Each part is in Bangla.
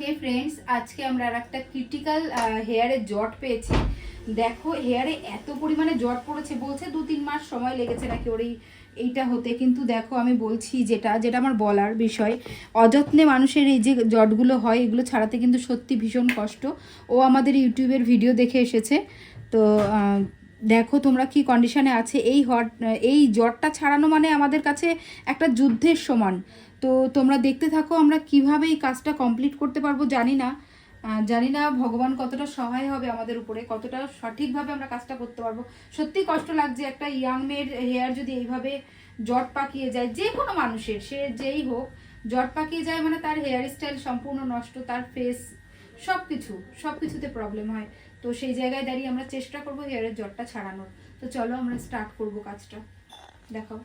হে ফ্রেন্ডস আজকে আমরা আর একটা ক্রিটিক্যাল হেয়ারে জট পেয়েছি। দেখো হেয়ারে এত পরিমাণে জট পড়েছে, বলছে দু তিন মাস সময় লেগেছে নাকি ওর এই, এইটা হতে। কিন্তু দেখো, আমি বলছি যেটা যেটা আমার বলার বিষয়, অযত্নে মানুষের এই যে জটগুলো হয়, এগুলো ছাড়াতে কিন্তু সত্যি ভীষণ কষ্ট। ও আমাদের ইউটিউবের ভিডিও দেখে এসেছে। তো দেখো তোমরা কি কন্ডিশনে আছে। এই হট, এই জ্বরটা ছাড়ানো মানে আমাদের কাছে একটা যুদ্ধের সমান। তো তোমরা দেখতে থাকো আমরা কীভাবে এই কাজটা কমপ্লিট করতে পারব, জানি না। জানি না ভগবান কতটা সহায় হবে আমাদের উপরে, কতটা সঠিকভাবে আমরা কাজটা করতে পারব। সত্যি কষ্ট লাগছে একটা ইয়াং মেয়ের হেয়ার যদি এইভাবে জট পাকিয়ে যায়, যে কোনো মানুষের, সে যেই হোক, জট পাকিয়ে যায় মানে তার হেয়ার স্টাইল সম্পূর্ণ নষ্ট, তার ফেস সব কিছু সব কিছুতে প্রবলেম হয়। তো সেই জায়গায় দাঁড়িয়ে আমরা চেষ্টা করব হেয়ারের জটটা ছাড়ানোর। তো চলো আমরা স্টার্ট করব কাজটা। দেখাও।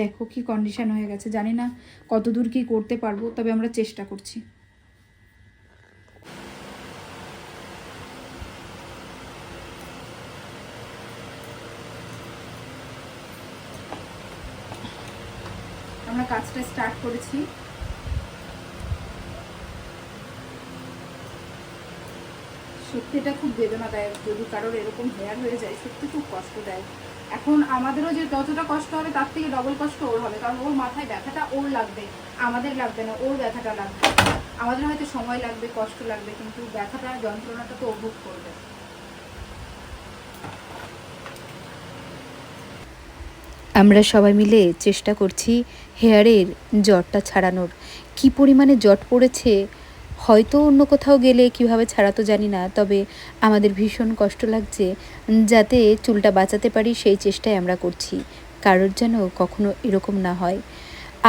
দেখো কি কন্ডিশন হয়ে গেছে। জানি না কত দূর কি করতে পারব, তবে আমরা চেষ্টা করছি। আমরা কাজটা স্টার্ট করেছি। সত্যি এটা খুব বেদনাদায়ক। যদি কারোর এরকম হেয়ার হয়ে যায়, সত্যি খুব কষ্টদায়ক। এখন আমাদেরও যে যতটা কষ্ট হবে, তার থেকে ডবল কষ্ট ওর হবে। কারণ ওর মাথায় ব্যথাটা ওর লাগবে, আমাদের লাগবে না, ওর ব্যথাটা লাগবে। আমাদের হয়তো সময় লাগবে, কষ্ট লাগবে, কিন্তু ব্যথাটা, যন্ত্রণাটা তো উপভোগ করবে। আমরা সবাই মিলে চেষ্টা করছি হেয়ারের জটটা ছাড়ানোর। কি পরিমাণে জট পড়েছে হয়তো অন্য কোথাও গেলে কীভাবে ছাড়াতো জানি না, তবে আমাদের ভীষণ কষ্ট লাগছে যাতে চুলটা বাঁচাতে পারি সেই চেষ্টাই আমরা করছি, কারোর যেন কখনো এরকম না হয়।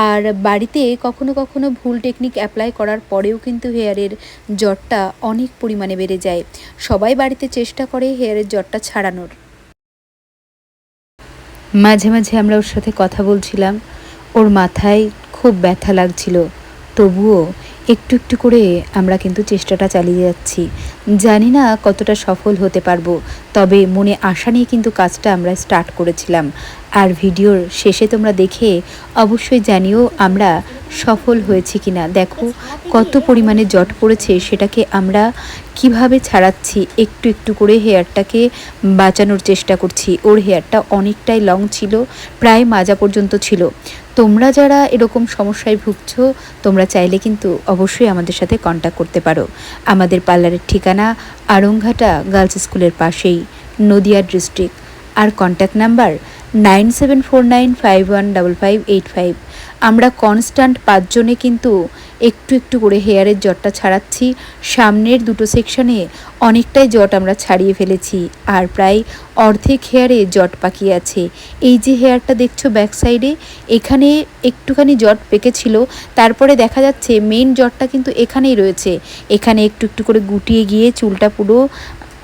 আর বাড়িতে কখনো কখনো ভুল টেকনিক অ্যাপ্লাই করার পরেও কিন্তু হেয়ারের জটটা অনেক পরিমাণে বেড়ে যায়, সবাই বাড়িতে চেষ্টা করে হেয়ারের জটটা ছাড়ানোর। মাঝে মাঝে আমরা ওর সাথে কথা বলছিলাম, ওর মাথায় খুব ব্যথা লাগছিল। তবুও একটু একটু করে আমরা কিন্তু চেষ্টাটা চালিয়ে যাচ্ছি। জানি না কতটা সফল হতে পারব, তবে মনে আশা নিয়ে কিন্তু কাজটা আমরা স্টার্ট করেছিলাম। আর ভিডিওর শেষে তোমরা দেখে অবশ্যই জানিও আমরা সফল হয়েছি কিনা। দেখো কত পরিমাণে জট পড়েছে সেটাকে আমরা কীভাবে ছাড়াচ্ছি, একটু একটু করে হেয়ারটাকে বাঁচানোর চেষ্টা করছি। ওর হেয়ারটা অনেকটাই লং ছিল, প্রায় মাজা পর্যন্ত ছিল। তোমরা যারা এরকম সমস্যায় ভুগছ, তোমরা চাইলে কিন্তু অবশ্যই আমাদের সাথে কন্ট্যাক্ট করতে পারো। আমাদের পার্লারের ঠিকানা আরংঘাটা গার্লস স্কুলের পাশেই, নদিয়া ডিস্ট্রিক্ট আর contact number nine seven four nine five one double five eight five আমরা কনস্ট্যান্ট পাঁচজনে কিন্তু একটু একটু করে হেয়ারের জটটা ছাড়াচ্ছি। সামনের দুটো সেকশনে অনেকটাই জট আমরা ছাড়িয়ে ফেলেছি আর প্রায় অর্ধেক হেয়ারে জট পাকি আছে। এই যে হেয়ারটা দেখছ ব্যাক সাইডে এখানে একটুখানি জট পেকেছিল, তারপরে দেখা যাচ্ছে মেন জটটা কিন্তু এখানেই রয়েছে। এখানে একটু একটু করে গুটিয়ে গিয়ে চুলটা পুরো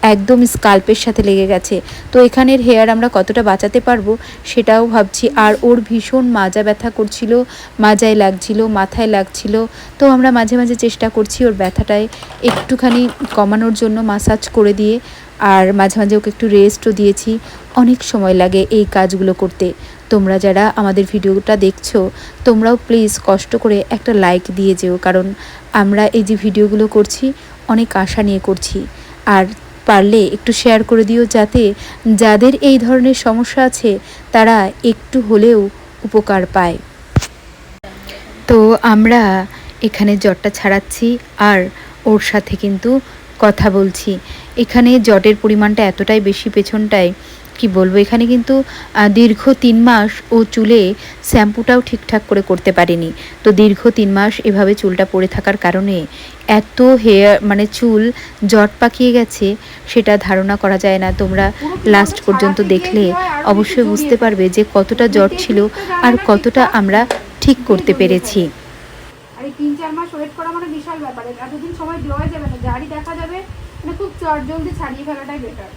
একদম স্কাল্পের সাথে লেগে গেছে। তো এখানের হেয়ার আমরা কতটা বাঁচাতে পারব সেটাও ভাবছি। আর ওর ভীষণ মাজা ব্যথা করছিল, মাজায় লাগছিল, মাথায় লাগছিল। তো আমরা মাঝে মাঝে চেষ্টা করছি ওর ব্যথাটায় একটুখানি কমানোর জন্য মাসাজ করে দিয়ে। আর মাঝে মাঝে ওকে একটু রেস্টও দিয়েছি। অনেক সময় লাগে এই কাজগুলো করতে। তোমরা যারা আমাদের ভিডিওটা দেখছ, তোমরাও প্লিজ কষ্ট করে একটা লাইক দিয়ে যেও। কারণ আমরা এই যে ভিডিওগুলো করছি, অনেক আশা নিয়ে করছি। আর পারলে একটু শেয়ার করে দিও যাতে যাদের এই ধরনের সমস্যা আছে তারা একটু হলেও উপকার পায়। তো আমরা এখানে জ্বরটা ছাড়াচ্ছি আর ওর সাথে কিন্তু কথা বলছি। এখানে জটের পরিমাণটা এতটাই বেশি পেছনটায় কি বলব? এখানে কিন্তু দীর্ঘ তিন মাস ও চুলে শ্যাম্পুটাও ঠিকঠাক করে করতে পারিনি। তো দীর্ঘ তিন মাস এভাবে চুলটা পড়ে থাকার কারণে এত হেয়ার মানে চুল জট পাকিয়ে গেছে সেটা ধারণা করা যায় না। তোমরা লাস্ট পর্যন্ত দেখলে অবশ্যই বুঝতে পারবে যে কতটা জট ছিল আর কতটা আমরা ঠিক করতে পেরেছি। আর এই তিন চার মাস ওয়েট করা মানে বিশাল ব্যাপার। এতদিন সময় দেওয়া যাবে না। যারই দেখা যাবে মানে খুব চট জলদি ছাড়িয়ে ফেলাটাই বেটার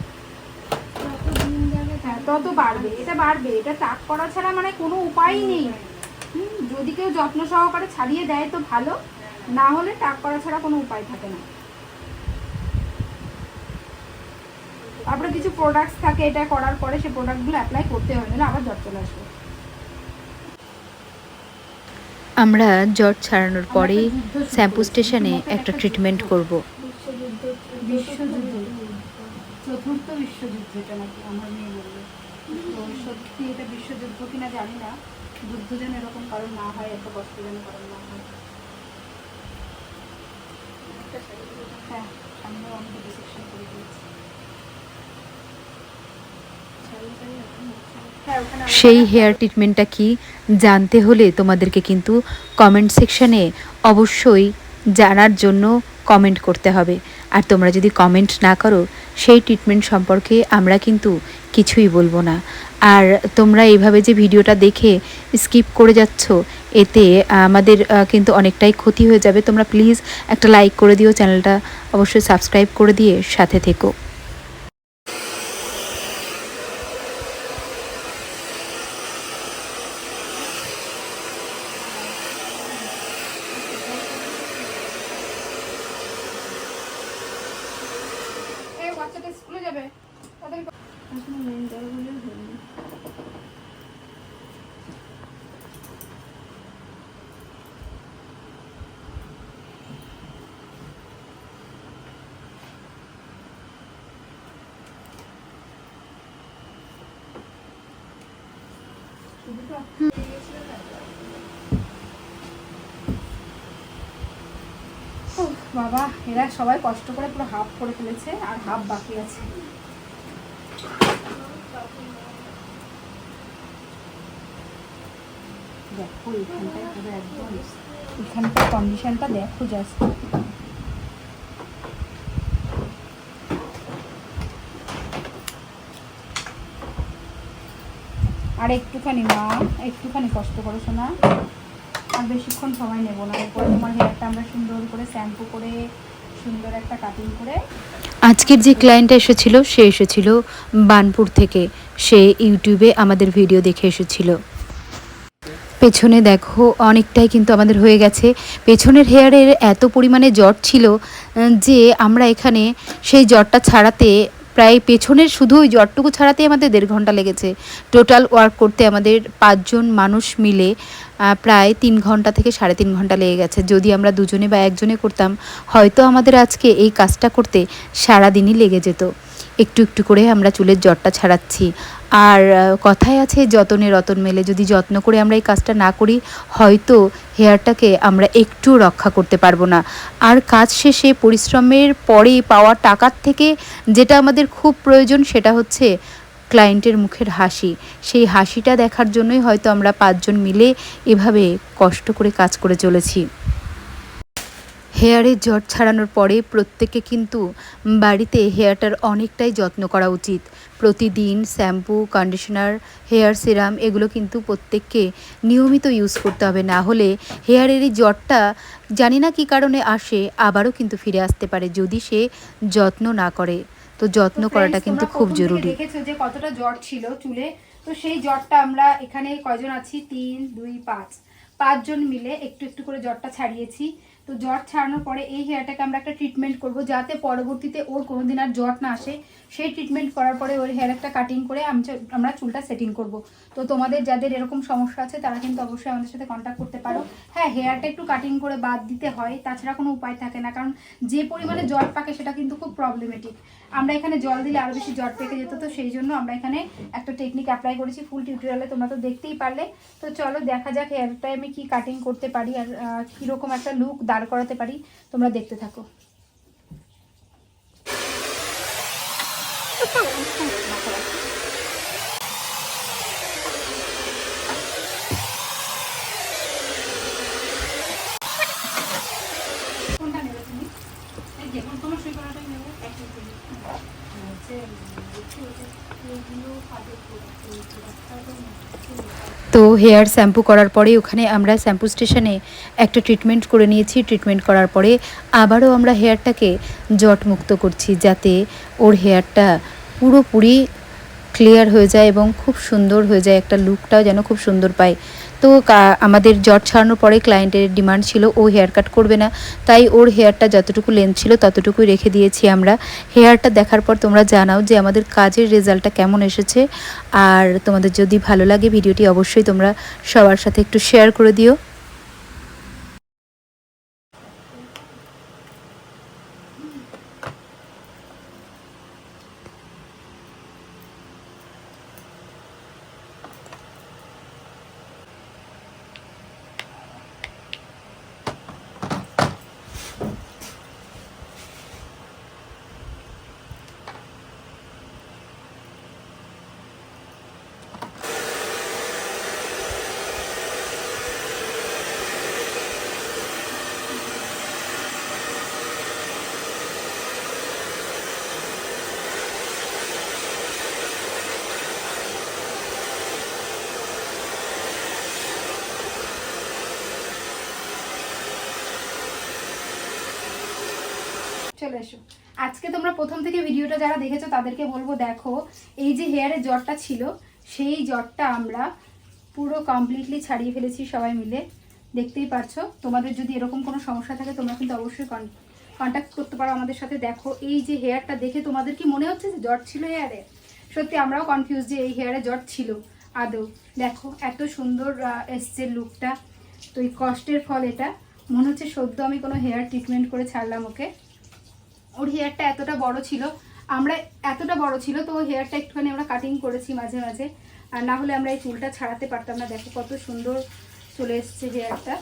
হ্যাঁ তত বাড়বে এটা বাড়বে এটা টাক করা ছাড়া মানে কোনো উপায়ই নেই। হুম, যদি কেউ যত্ন সহকারে ছাড়িয়ে দেয় তো ভালো না হলে টাক করা ছাড়া কোনো উপায় থাকে না। তারপরে কিছু প্রোডাক্টস থাকে এটা করার পরে সেই প্রোডাক্টগুলো অ্যাপ্লাই করতে হয় নাহলে আবার জ্বর চলে আসবে। আমরা জট ছাড়ানোর পরেই শ্যাম্পু স্টেশনে একটা ট্রিটমেন্ট করব। বিশ্বযুদ্ধ চতুর্থ বিশ্বযুদ্ধ এটা নাকি আমার মেয়ে বলল। তো সত্যি এটা বিশ্বযুদ্ধ কিনা জানি না। যুদ্ধ যেন এরকম কারণ না হয় এত কষ্ট যেন কারণ না হয়। হ্যাঁ সামনেও আমি ডিসেকশন করে দিয়েছি। হ্যাঁ সেই হেয়ার ট্রিটমেন্টটা কি জানতে হলে তোমাদেরকে কিন্তু কমেন্ট সেকশনে অবশ্যই জানার জন্য কমেন্ট করতে হবে। আর তোমরা যদি কমেন্ট না করো, সেই ট্রিটমেন্ট সম্পর্কে আমরা কিন্তু কিছুই বলব না। আর তোমরা এইভাবে যে ভিডিওটা দেখে স্কিপ করে যাচ্ছ, এতে আমাদের কিন্তু অনেকটাই ক্ষতি হয়ে যাবে। তোমরা প্লিজ একটা লাইক করে দিও, চ্যানেলটা অবশ্যই সাবস্ক্রাইব করে দিয়ে সাথে থেকো। এই বাচ্চাটা স্কুলে যাবে তাদের আসলে মেন জায়গাগুলো হয়নি উফ, বাবা, এরা সবাই কষ্ট করে পুরো হাফ করে ফেলেছে আর হাফ বাকি আছে। কন্ডিশনটা দেখো আর একটুখানি মা, একটুখানি কষ্ট করো শোনা আর বেশিক্ষণ সময় নেব না। এরপরে তোমার হেয়ারটা আমরা সুন্দর করে শ্যাম্পু করে, সুন্দর একটা কাটিং করে আজকের যে ক্লায়েন্ট এসেছিল, সে এসেছিল বানপুর থেকে। সে ইউটিউবে আমাদের ভিডিও দেখে এসেছিল। পেছনে দেখো, অনেকটাই কিন্তু আমাদের হয়ে গেছে। পেছনের হেয়ারের এত পরিমাণে জট ছিল যে আমরা এখানে সেই জটটা ছাড়াতে প্রায় পেছনের শুধু ওই জটটুকু ছাড়াতে আমাদের দেড় ঘণ্টা লেগেছে। টোটাল ওয়ার্ক করতে আমাদের পাঁচজন মানুষ মিলে প্রায় তিন ঘণ্টা থেকে সাড়ে তিন ঘণ্টা লেগে গেছে। যদি আমরা দুজনে বা একজনে করতাম, হয়তো আমাদের আজকে এই কাজটা করতে সারাদিনই লেগে যেত। একটু একটু করে আমরা চুলের জ্বরটা ছাড়াচ্ছি। আর কথায় আছে যতনে রতন মেলে, যদি যত্ন করে আমরা এই কাজটা না করি, হয়তো হেয়ারটাকে আমরা একটু রক্ষা করতে পারব না। আর কাজ শেষে পরিশ্রমের পরে পাওয়া টাকার থেকে যেটা আমাদের খুব প্রয়োজন, সেটা হচ্ছে ক্লায়েন্টের মুখের হাসি। সেই হাসিটা দেখার জন্যই হয়তো আমরা পাঁচজন মিলে এভাবে কষ্ট করে কাজ করে চলেছি। হেয়ারের জট ছাড়ানোর পরে প্রত্যেকে কিন্তু বাড়িতে হেয়ারটার অনেকটাই যত্ন করা উচিত। প্রতিদিন শ্যাম্পু কন্ডিশনার হেয়ার সিরাম এগুলো কিন্তু প্রত্যেককে নিয়মিত ইউজ করতে হবে। না হলে হেয়ারের এই জটটা জানি না কী কারণে আসে আবারও কিন্তু ফিরে আসতে পারে যদি সে যত্ন না করে। তো যত্ন করাটা কিন্তু খুব জরুরি। দেখেছ যে কতটা জট ছিল চুলে। তো সেই জটটা আমরা এখানে কয়জন আছি? তিন দুই পাঁচ। পাঁচজন মিলে একটু একটু করে জটটা ছাড়িয়েছি। তো জট ছাড়ানোর পরে এই হেয়ারটাকে আমরা একটা ট্রিটমেন্ট করব যাতে পরবর্তীতে ওর কোনোদিন আর জট না আসে। সেই ট্রিটমেন্ট করার পরে ওর হেয়ার একটা কাটিং করে আমরা চুলটা সেটিং করব। তো তোমাদের যাদের এরকম সমস্যা আছে, তারা কিন্তু অবশ্যই আমাদের সাথে কন্ট্যাক্ট করতে পারো। হ্যাঁ হেয়ারটা একটু কাটিং করে বাদ দিতে হয়, তাছাড়া কোনো উপায় থাকে না। কারণ যে পরিমাণে জট পাকে সেটা কিন্তু খুব প্রবলেমেটিক আমরা এখানে জল দিলে আরও বেশি জট পেকে যেত, তো সেই জন্য আমরা এখানে একটা টেকনিক অ্যাপ্লাই করেছি। ফুল টিউটোরিয়ালে তোমরা তো দেখতেই পারলে। তো চলো দেখা যাক হেয়ারটায় আমি কি কাটিং করতে পারি আর কীরকম একটা লুক দাঁড় করাতে পারি তোমরা দেখতে থাকো। কোনটা নেবে তুমি এই যে কোন তোমার সই করাটাই নেব একই করে। হচ্ছে, দেখছি ওটা এইগুলো কাজের product, এই productটা তো না। তো হেয়ার শ্যাম্পু করার পরে ওখানে আমরা শ্যাম্পু স্টেশনে একটা ট্রিটমেন্ট করে নিয়েছি। ট্রিটমেন্ট করার পরে আবারও আমরা হেয়ারটাকে জটমুক্ত করছি যাতে ওর হেয়ারটা পুরোপুরি ক্লিয়ার হয়ে যায় এবং খুব সুন্দর হয়ে যায়। একটা লুকটাও যেন খুব সুন্দর পায়। তো আমাদের জট ছাড়ানোর পরে ক্লায়েন্টের ডিমান্ড ছিল, ও হেয়ার কাট করবে না। তাই ওর হেয়ারটা যতটুকু লেন্থ ছিল, ততটুকুই রেখে দিয়েছি আমরা। হেয়ারটা দেখার পর তোমরা জানাও যে আমাদের কাজের রেজাল্টটা কেমন এসেছে। আর তোমাদের যদি ভালো লাগে ভিডিওটি, অবশ্যই তোমরা সবার সাথে একটু শেয়ার করে দিও। চলে এসো। আজকে তোমরা প্রথম থেকে ভিডিওটা যারা দেখেছ, তাদেরকে বলব দেখো, এই যে হেয়ারের জ্বরটা ছিল, সেই জ্বরটা আমরা পুরো কমপ্লিটলি ছাড়িয়ে ফেলেছি সবাই মিলে। দেখতেই পারছ? তোমাদের যদি এরকম কোনো সমস্যা থাকে, তোমরা কিন্তু অবশ্যই কন্ট্যাক্ট করতে পারো আমাদের সাথে। দেখো, এই যে হেয়ারটা দেখে তোমাদের কি মনে হচ্ছে যে জ্বর ছিল হেয়ারে সত্যি আমরাও কনফিউজ যে এই হেয়ারে জ্বর ছিল। আদৌ। দেখো, এত সুন্দর এসছে লুকটা তো এই কষ্টের ফল এটা। মনে হচ্ছে সদ্য আমি কোনো হেয়ার ট্রিটমেন্ট করে ছাড়লাম ওকে। ওর হেয়ারটা এতটা বড় ছিল। আমরা এতটা বড় ছিল, তো হেয়ারটা একটুখানি আমরা কাটিং করেছি মাঝে মাঝে। আর না হলে আমরা এই চুলটা ছাড়াতে পারতাম না। দেখো কত সুন্দর চলে এসছে হেয়ারটা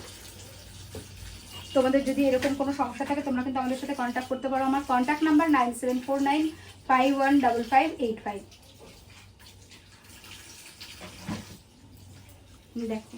তোমাদের যদি এরকম কোনো সমস্যা থাকে, তোমরা কিন্তু আমাদের সাথে কন্ট্যাক্ট করতে পারো। আমার contact number nine seven four nine five one double five eight five দেখো।